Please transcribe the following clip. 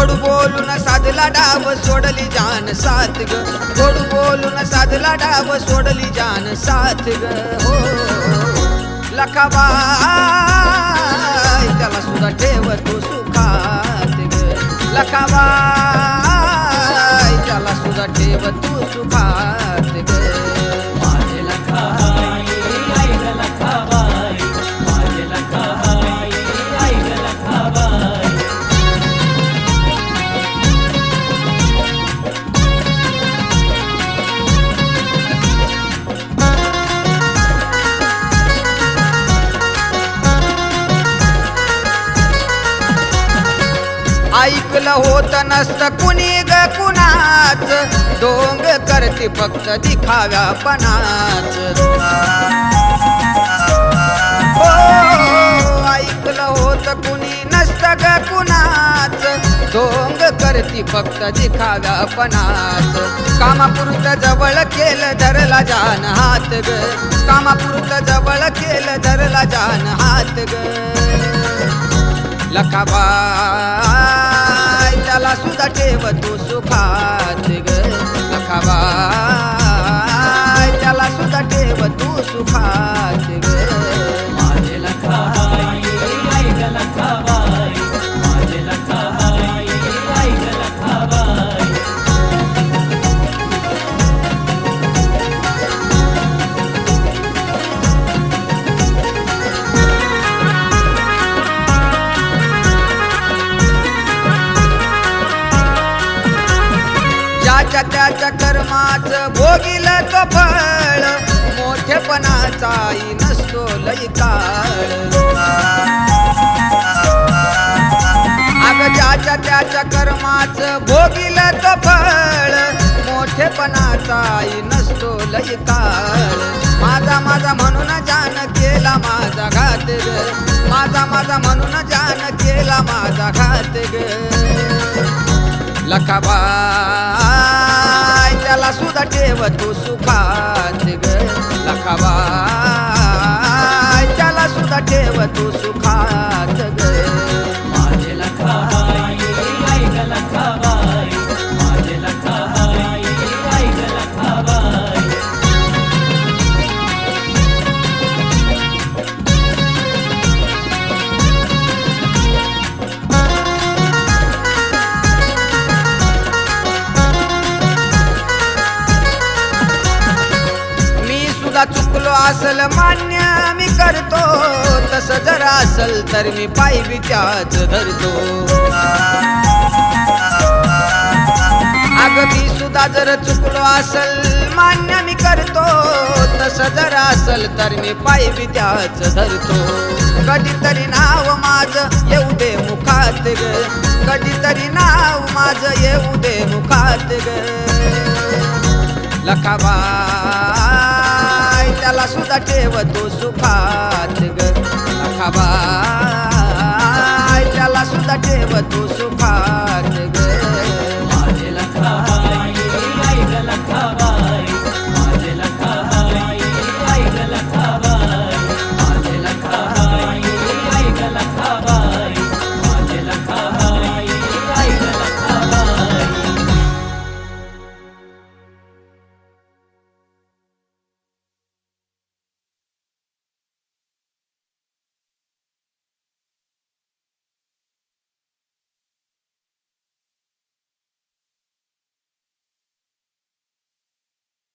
गोड बोलून साधला डाव सोडली जान साथ ग. गोड बोलून साधला डाव सोडली जान साथ ग. हो. लखाबाई त्याला सुद्धा ठेव तू सुखात ग. ऐकलं होत नसत कुणी ग कुणाच. डोंग करते फक्त दिखाव्यापणाच हो ऐकलं होत कुणी नसत ग कुणाच. डोंग करती फक्त दिखाव्यापणाच कामापुरत जवळ केलं धरला जान हात ग. कामापुरत जवळ केलं धरला जान हात ग. लखाबा त्याला सुद्धा ठेव तू सुखात ग. लखाबाई त्याला सुद्धा ठेव त्याच्या त्याच्या कर्माच भोगील तो फळ. मोठेपणाचाही नसतो लय काळ. अग ज्याच्या त्याच्या कर्माच भोगील तो फळ. मोठेपणाचाही नसतो लय काळ. माझा माझा म्हणून जान केला माझा घात ग. माझा माझा म्हणून जान केला माझा घात ग. मला सुद्धा ठेव तू सुखात ग लखाबाई त्याला सुद्धा ठेव तू मी चुकलो असल मान्य मी करतो. तस जर असल तर मी पायी विचाच धरतो. अग मी सुद्धा जर चुकलो असल मान्य मी करतो. तस जर असल तर मी पायी विचाच धरतो. कधीतरी नाव माझ येऊ दे मुखात ग. कधीतरी नाव माझ येऊ दे मुखात ग. लखाबा त्याला सुद्धा ठेवतो सुखात ग. लखाबाई त्याला सुद्धा ठेव